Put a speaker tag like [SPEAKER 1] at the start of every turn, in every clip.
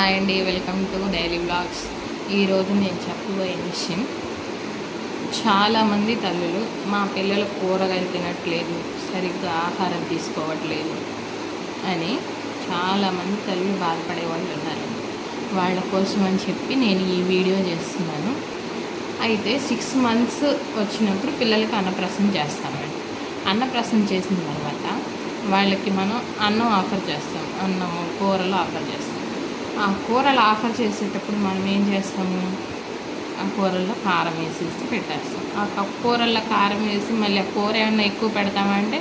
[SPEAKER 1] Hi అండి welcome to daily blogs. ఈరోజు నేను చెప్పబోయే విషయం చాలామంది తల్లులు మా పిల్లలు కూరగాయలు తినట్లేదు సరిగ్గా ఆహారం తీసుకోవట్లేదు అని చాలామంది తల్లులు బాధపడే వాళ్ళు ఉన్నారు. వాళ్ళ కోసం అని చెప్పి నేను ఈ వీడియో చేస్తున్నాను. అయితే సిక్స్ మంత్స్ వచ్చినప్పుడు పిల్లలకి అన్నప్రసం చేస్తామండి. అన్నప్రసం చేసిన తర్వాత వాళ్ళకి మనం అన్నం ఆఫర్ చేస్తాం. అన్నము కూరలు ఆఫర్ చేస్తాం. ఆ కూరలు ఆఫర్ చేసేటప్పుడు మనం ఏం చేస్తాము? ఆ కూరల్లో కారం వేసేసి పెట్టేస్తాం. ఆ కూరల్లో కారం వేసి మళ్ళీ ఆ కూర ఏమన్నా ఎక్కువ పెడతామంటే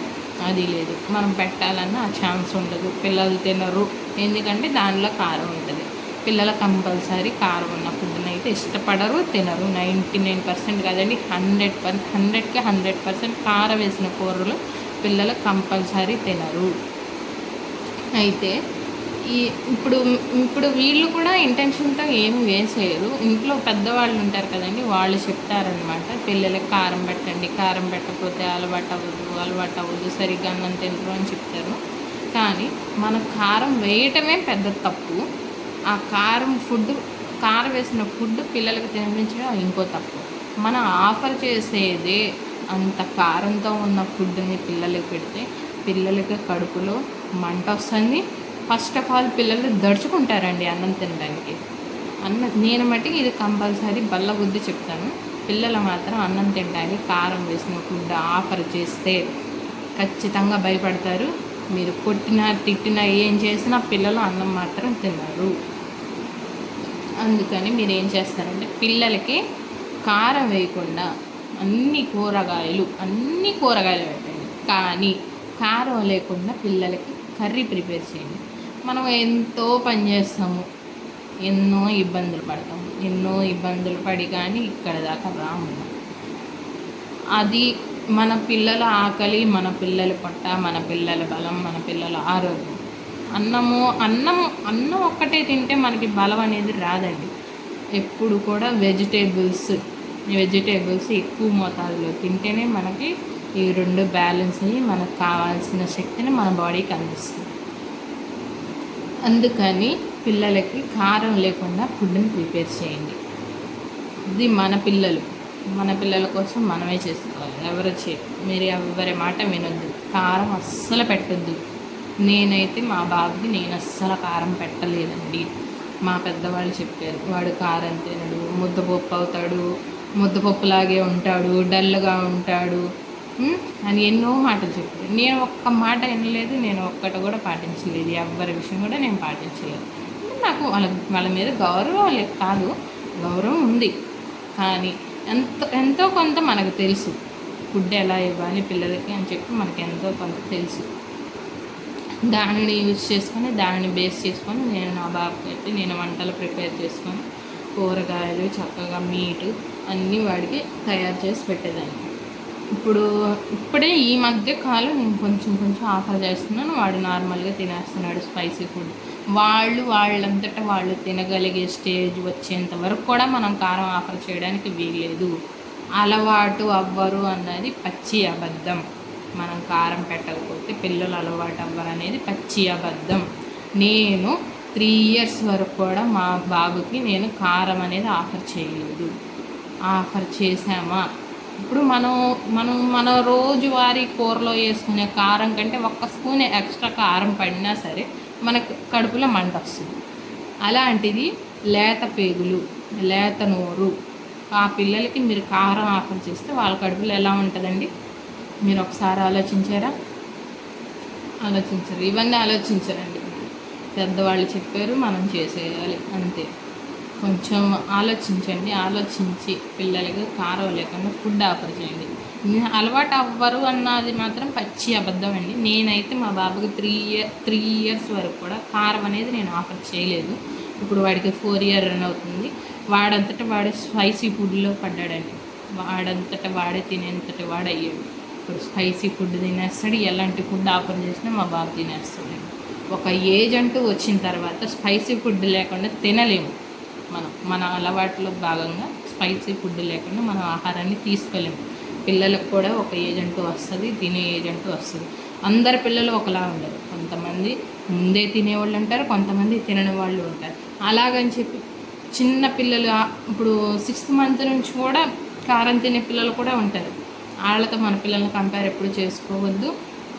[SPEAKER 1] అది లేదు. మనం పెట్టాలన్నా ఆ ఛాన్స్ ఉండదు. పిల్లలు తినరు. ఎందుకంటే దానిలో కారం ఉంటుంది. పిల్లలు కంపల్సరీ కారం ఉన్న ఫుడ్ని అయితే ఇష్టపడరు తినరు. నైంటీ నైన్ పర్సెంట్ కాదండి హండ్రెడ్ పర్ హండ్రెడ్కి హండ్రెడ్ పర్సెంట్ కారం వేసిన కూరలు పిల్లలు కంపల్సరీ తినరు. అయితే ఈ ఇప్పుడు ఇప్పుడు వీళ్ళు కూడా ఇంటెన్షన్తో ఏమి వేసేయరు. ఇంట్లో పెద్దవాళ్ళు ఉంటారు కదండి వాళ్ళు చెప్తారనమాట పిల్లలకి కారం పెట్టండి కారం పెట్టకపోతే అలవాటు అవ్వదు అలవాటు అవ్వదు సరిగ్గా అన్నం తినరు అని చెప్తారు. కానీ మన కారం వేయటమే పెద్ద తప్పు. ఆ కారం ఫుడ్ కారం వేసిన ఫుడ్ పిల్లలకి తినిపించడం ఇంకో తప్పు. మనం ఆఫర్ చేసేదే అంత కారంతో ఉన్న ఫుడ్ని పిల్లలకి పెడితే పిల్లలకి కడుపులో మంట వస్తుంది ఫస్ట్ ఆఫ్ ఆల్ పిల్లలు దడుచుకుంటారండి అన్నం తినడానికి. అన్నం నేను మట్టికి ఇది కంపల్సరీ బల్ల బుద్ధి చెప్తాను. పిల్లలు మాత్రం అన్నం తినడానికి కారం వేసిన ఫుడ్ ఆఫర్ చేస్తే ఖచ్చితంగా భయపడతారు. మీరు కొట్టినా తిట్టినా ఏం చేసినా పిల్లలు అన్నం మాత్రం తినరు. అందుకని మీరు ఏం చేస్తారంటే పిల్లలకి కారం వేయకుండా అన్ని కూరగాయలు అన్ని కూరగాయలు పెట్టండి. కానీ కారం లేకుండా పిల్లలకి కర్రీ ప్రిపేర్ చేయండి. మనం ఎంతో పని చేస్తాము. ఎన్నో ఇబ్బందులు పడతాము. ఎన్నో ఇబ్బందులు పడి కానీ ఇక్కడ దాకా రాము. అది మన పిల్లల ఆకలి మన పిల్లల పొట్ట మన పిల్లల బలం మన పిల్లల ఆరోగ్యం. అన్నము అన్నం అన్నం ఒక్కటే తింటే మనకి బలం అనేది రాదండి. ఎప్పుడు కూడా వెజిటేబుల్స్ వెజిటేబుల్స్ ఎక్కువ మోతాదులో తింటేనే మనకి ఈ రెండు బ్యాలెన్స్ అయ్యి మనకు కావాల్సిన శక్తిని మన బాడీకి అందిస్తుంది. అందుకని పిల్లలకి కారం లేకుండా ఫుడ్ని ప్రిపేర్ చేయండి. ఇది మన పిల్లలు. మన పిల్లల కోసం మనమే చేసుకోవాలి. ఎవరు చే మీరు ఎవరి మాట వినొద్దు. కారం అస్సలు పెట్టొద్దు. నేనైతే మా బాబుకి నేను అస్సలు కారం పెట్టలేదండి. మా పెద్దవాళ్ళు చెప్పారు. వాడు కారం తినడు ముద్దపప్పు అవుతాడు ముద్దపప్పులాగే ఉంటాడు డల్గా ఉంటాడు. అని ఎన్నో మాటలు చెప్పారు నేను ఒక్క మాట వినలేదు నేను ఒక్కటి కూడా పాటించలేదు. ఎవ్వరి విషయం కూడా నేను పాటించలేదు. నాకు వాళ్ళ వాళ్ళ మీద గౌరవం లేదు కాదు గౌరవం ఉంది. కానీ ఎంతో ఎంతో కొంత మనకు తెలుసు. ఫుడ్ ఎలా ఇవ్వాలి పిల్లలకి అని చెప్పి మనకు ఎంతో కొంత తెలుసు. దానిని యూజ్ చేసుకొని దానిని బేస్ చేసుకొని నేను నా బాబుకి అయితే నేను వంటలు ప్రిపేర్ చేసుకొని కూరగాయలు చక్కగా మీటు అన్నీ వాడికి తయారు చేసి పెట్టేదాన్ని. ఇప్పుడు ఇప్పుడే ఈ మధ్య కాలం నేను కొంచెం కొంచెం ఆఫర్ చేస్తున్నాను. వాడు నార్మల్గా తినేస్తున్నాడు స్పైసీ ఫుడ్. వాళ్ళు వాళ్ళంతటా వాళ్ళు తినగలిగే స్టేజ్ వచ్చేంత వరకు కూడా మనం కారం ఆఫర్ చేయడానికి వీల్లేదు. అలవాటు అవ్వరు అన్నది పచ్చి అబద్ధం. మనం కారం పెట్టకపోతే పిల్లలు అలవాటు అవ్వరు అనేది పచ్చి అబద్ధం. నేను త్రీ ఇయర్స్ వరకు కూడా మా బాబుకి నేను కారం అనేది ఆఫర్ చేయలేదు. ఆఫర్ చేసామా ఇప్పుడు మనం మనం మన రోజువారీ కూరలో వేసుకునే కారం కంటే ఒక్క స్పూన్ ఎక్స్ట్రా కారం పడినా సరే మనకు కడుపులో మంట వస్తుంది. అలాంటిది లేత పేగులు లేత నోరు. ఆ పిల్లలకి మీరు కారం ఆఫర్ చేస్తే వాళ్ళ కడుపులో ఎలా ఉంటుందండి? మీరు ఒకసారి ఆలోచించారా? ఆలోచించరు. ఇవన్నీ ఆలోచించరండి. పెద్దవాళ్ళు చెప్పారు మనం చేసేయాలి. అంతే. కొంచెం ఆలోచించండి ఆలోచించి పిల్లలకి కారం లేకుండా ఫుడ్ ఆఫర్ చేయండి. అలవాటు అవ్వరు అన్నది మాత్రం పచ్చి అబద్ధం అండి. నేనైతే మా బాబుకి త్రీ ఇయర్ త్రీ ఇయర్స్ వరకు కూడా కారం అనేది నేను ఆఫర్ చేయలేదు. ఇప్పుడు వాడికి ఫోర్ ఇయర్ రన్ అవుతుంది. వాడంతట వాడే స్పైసీ ఫుడ్లో పడ్డాడండి. వాడంతట వాడే తినేంతటి వాడయ్యాడు. ఇప్పుడు స్పైసీ ఫుడ్ తినేస్తాడు ఎలాంటి ఫుడ్ ఆఫర్ చేసినా మా బాబు తినేస్తాడు ఒక ఏజ్ అంటూ వచ్చిన తర్వాత స్పైసీ ఫుడ్ లేకుండా తినలేము. మనం మన అలవాట్లో భాగంగా స్పైసీ ఫుడ్ లేకుండా మనం ఆహారాన్ని తీసుకోలేము పిల్లలకు కూడా ఒక ఏజ్ అంటూ వస్తుంది తినే ఏజ్ అంటూ వస్తుంది. అందరి పిల్లలు ఒకలా ఉండరు. కొంతమంది ముందే తినేవాళ్ళు ఉంటారు కొంతమంది తినని వాళ్ళు ఉంటారు. అలాగని చెప్పి చిన్న పిల్లలు ఇప్పుడు సిక్స్త్ మంత్ నుంచి కూడా కారం తినే పిల్లలు కూడా ఉంటారు. వాళ్ళతో మన పిల్లల్ని కంపేర్ ఎప్పుడు చేసుకోవద్దు.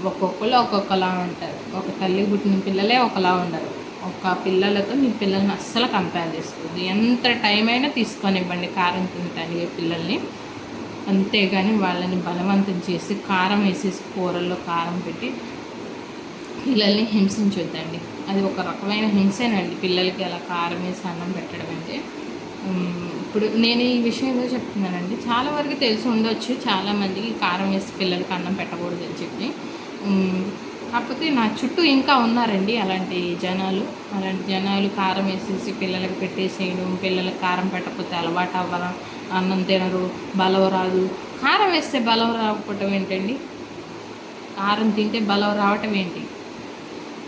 [SPEAKER 1] ఒక్కొక్కరు ఒక్కొక్కలా ఉంటారు. ఒక తల్లి పుట్టిన పిల్లలే ఒకలా ఉండరు. ఒక పిల్లలతో మీ పిల్లల్ని అస్సలు కంపేర్ చేసుకోవద్దు. ఎంత టైం అయినా తీసుకొని ఇవ్వండి కారం తినటానికి పిల్లల్ని. అంతేగాని వాళ్ళని బలవంతం చేసి కారం వేసేసి కూరల్లో కారం పెట్టి పిల్లల్ని హింసించొద్దండి. అది ఒక రకమైన హింసేనండి. పిల్లలకి అలా కారం వేసి అన్నం పెట్టడం అంటే. ఇప్పుడు నేను ఈ విషయం ఏదో చెప్తున్నానండి చాలా వరకు తెలిసి ఉండొచ్చు. చాలామందికి కారం వేసి పిల్లలకి అన్నం పెట్టకూడదు అని చెప్పి కాకపోతే నా చుట్టూ ఇంకా ఉన్నారండి అలాంటి జనాలు. అలాంటి జనాలు కారం వేసేసి పిల్లలకి పెట్టేసేయడం పిల్లలకి కారం పెట్టకపోతే అలవాటు అవ్వడం అన్నం తినరు బలం రాదు. కారం వేస్తే బలం రాకపోవటం ఏంటండి? కారం తింటే బలం రావటం ఏంటి?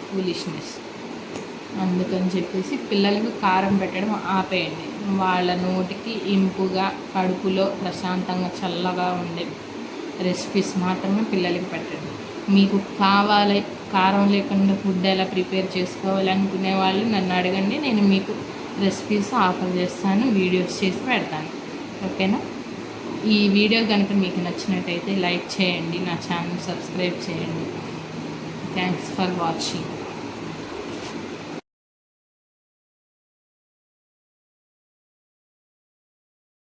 [SPEAKER 1] ఫూలిష్నెస్ అందుకని చెప్పేసి పిల్లలకు కారం పెట్టడం ఆపేయండి. వాళ్ళ నోటికి ఇంపుగా కడుపులో ప్రశాంతంగా చల్లగా ఉండే రెసిపీస్ మాత్రమే పిల్లలకి పెట్టండి. మీకు కావాలి కారం లేకుండా ఫుడ్ ఎలా ప్రిపేర్ చేసుకోవాలి అనుకునే వాళ్ళు నన్ను అడగండి నేను మీకు రెసిపీస్ ఆఫర్ చేస్తాను వీడియోస్ చేసి పెడతాను. ఓకేనా? ఈ వీడియో కనుక మీకు నచ్చినట్టయితే లైక్ చేయండి నా ఛానల్ సబ్స్క్రైబ్ చేయండి. Thanks for watching